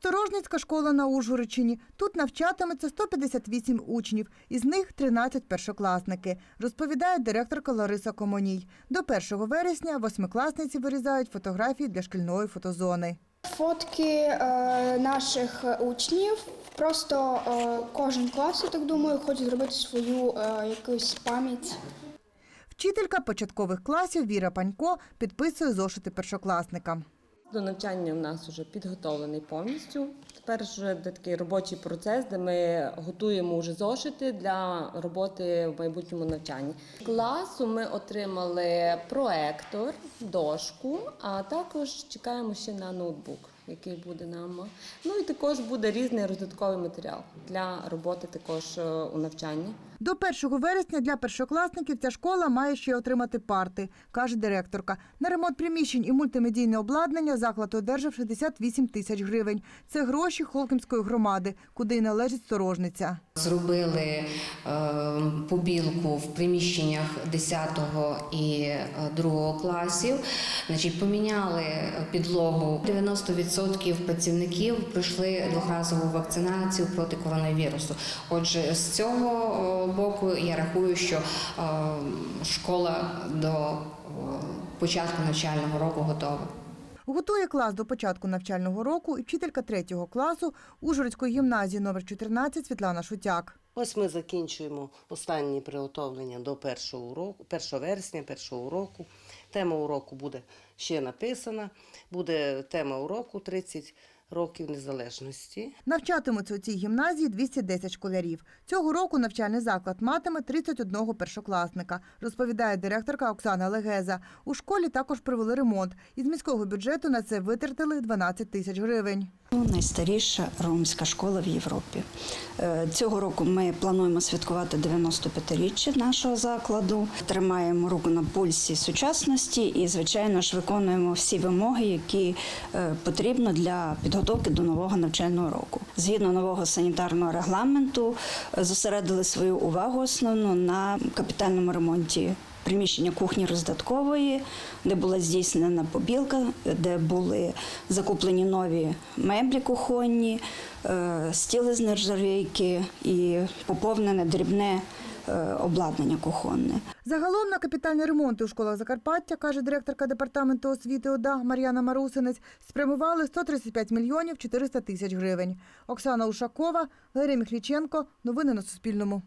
Сторожницька школа на Ужгородщині. Тут навчатиметься 158 учнів, із них 13 першокласники, розповідає директорка Лариса Комоній. До 1 вересня восьмикласниці вирізають фотографії для шкільної фотозони. Фотки е, наших учнів. Просто е, кожен клас, я так думаю, хоче зробити свою е, якусь пам'ять. Вчителька початкових класів Віра Панько підписує зошити першокласникам. До навчання в нас вже підготовлений повністю. Тепер вже такий робочий процес, де ми готуємо вже зошити для роботи в майбутньому навчанні. Класу ми отримали проектор, дошку, а також чекаємо ще на ноутбук, який буде нам. Ну і також буде різний роздатковий матеріал для роботи також е, у навчанні. До 1 вересня для першокласників ця школа має ще отримати парти, каже директорка. На ремонт приміщень і мультимедійне обладнання заклад одержав 68 тисяч гривень. Це гроші Холкімської громади, куди й належить сторожниця. Зробили е, побілку в приміщеннях 10 і е, 2 класів. Значить, поміняли підлогу. 90% працівників пройшли двохразову вакцинацію проти коронавірусу. Отже, з цього е, боку я рахую, що е, школа до е, початку навчального року готова. Готує клас до початку навчального року і вчителька третього класу Ужгородської гімназії номер 14 Світлана Шутяк. Ось ми закінчуємо останні приготовлення до першого уроку, 1 вересня, першого уроку. Тема уроку буде ще написана. Буде тема уроку 30 років незалежності. Навчатимуться у цій гімназії 210 школярів. Цього року навчальний заклад матиме 31 першокласника, розповідає директорка Оксана Легеза. У школі також провели ремонт. Із міського бюджету на це витратили 12 тисяч гривень. Найстаріша ромська школа в Європі. Е, Цього року ми плануємо святкувати 95-річчя нашого закладу. Тримаємо руку на пульсі сучасності і, звичайно ж, виконуємо всі вимоги, які е, потрібно для підготовки до нового навчального року. Згідно нового санітарного регламенту, е, зосередили свою увагу основну на капітальному ремонті приміщення кухні роздаткової, де була здійснена побілка, де були закуплені нові меблі кухонні, е, стіли з нержавійки і поповнене дрібне е, обладнання кухонне. Загалом на капітальні ремонти у школах Закарпаття, каже директорка департаменту освіти ОДА Мар'яна Марусинець, спрямували 135 мільйонів 400 тисяч гривень. Оксана Ушакова, Валерій Міхліченко. Новини на Суспільному.